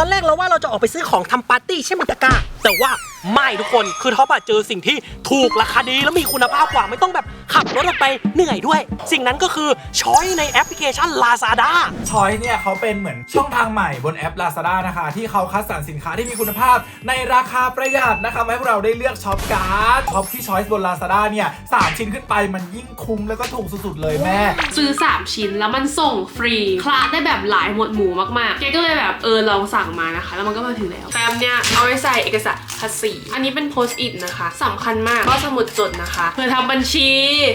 อนแรกเราว่าเราจะออกไปซื้อของทำปาร์ตี้ใช่ไหมตะกาแต่ว่าไม่ทุกคนคือท็อปอะเจอสิ่งที่ถูกราคาดีแล้วมีคุณภาพกว่าไม่ต้องแบบขับรถออกไปเหนื่อยด้วย สิ่งนั้นก็คือช้อยในแอปพลิเคชัน Lazada ช้อยเนี่ยเขาเป็นเหมือนช่องทางใหม่บนแอป Lazada นะคะ ที่เขาคัดสรรสินค้าที่มีคุณภาพในราคาประหยัดนะคะมาให้พวกเราได้เลือกช็อปการ์ดช็อปที่ช้อยบน Lazada เนี่ยสามชิ้นขึ้นไปมันยิ่งคุ้มแล้วก็ถูกสุดๆเลยแม่ ซื้อ 3 ชิ้นแล้วมันส่งฟรีคลาสได้แบบหลายหมวดหมู่มากๆเกก็เลยแบบเออลองสั่งมานะคะ แล้วมันก็มาถึงแล้วแฟ้มเนี่ยเอาไว้ใส่เอกสาร ภาษี อันนี้เป็นโพสต์อิทนะคะสำคัญมากก็สมุดจดนะคะเพื่อทำบัญชี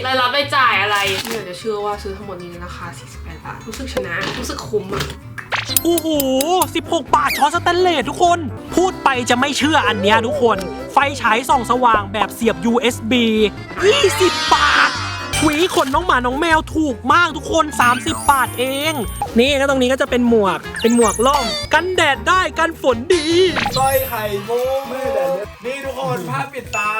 รายรับรายจ่ายอะไรไม่อยากจะเชื่อว่าซื้อทั้งหมดนี้ในราคา 48 บาท รู้สึกชนะ รู้สึกคุ้มอะโอ้โห 16 บาทช้อนสแตนเลสทุกคน พูดไปจะไม่เชื่ออันเนี้ยทุกคน ไฟฉายส่องสว่างแบบเสียบ USB 20 บาท หวีขนน้องหมาน้องแมวถูกมากทุกคน 30 บาทเอง นี่ก็ตรงนี้ก็จะเป็นหมวก เป็นหมวกล่อมกันแดดได้กันฝนดี สร้อยไข่มุกนี่ทุกคนผ้าปิดตา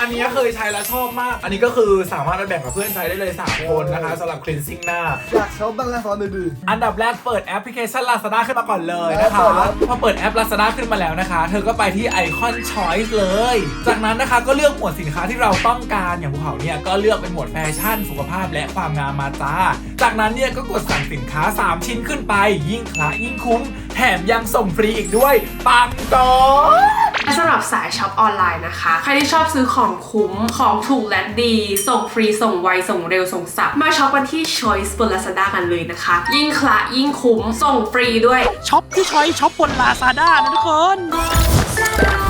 อันนี้เคยใช้แล้วชอบมาก อันนี้ก็คือสามารถไปแบ่งกับเพื่อนใช้ได้เลย 3 คนนะคะสำหรับ cleansing หน้า อยากช็อปบ้างนะตอนดื้ออันดับแรกเปิดแอปพลิเคชัน Lazada ขึ้นมาก่อนเลยนะคะเปิดแล้วพอเปิดแอป Lazada ขึ้นมาแล้วนะคะ เธอก็ไปที่ไอคอน Choice เลย จากนั้นนะคะก็เลือกหมวดสินค้าที่เราต้องการอย่างภูเขาเนี่ยก็เลือกเป็นหมวดแฟชั่น สุขภาพและความงามมาจ้า จากนั้นเนี่ยก็กดสั่งสินค้า 3 ชิ้นขึ้นไป ยิ่งคละยิ่งคุ้ม แถมยังส่งฟรีอีกด้วยปังก่อนและสำหรับสายช็อปออนไลน์นะคะ ใครที่ชอบซื้อของคุ้ม ของถูกและดี ส่งฟรีส่งไว ส่งเร็ว ส่งสับ มาช็อปกันที่ Choice บน Lazada กันเลยนะคะ ยิ่งคละยิ่งคุ้ม ส่งฟรีด้วยช็อปที่ช้อยช็อปบน Lazada นะทุกคน Lazada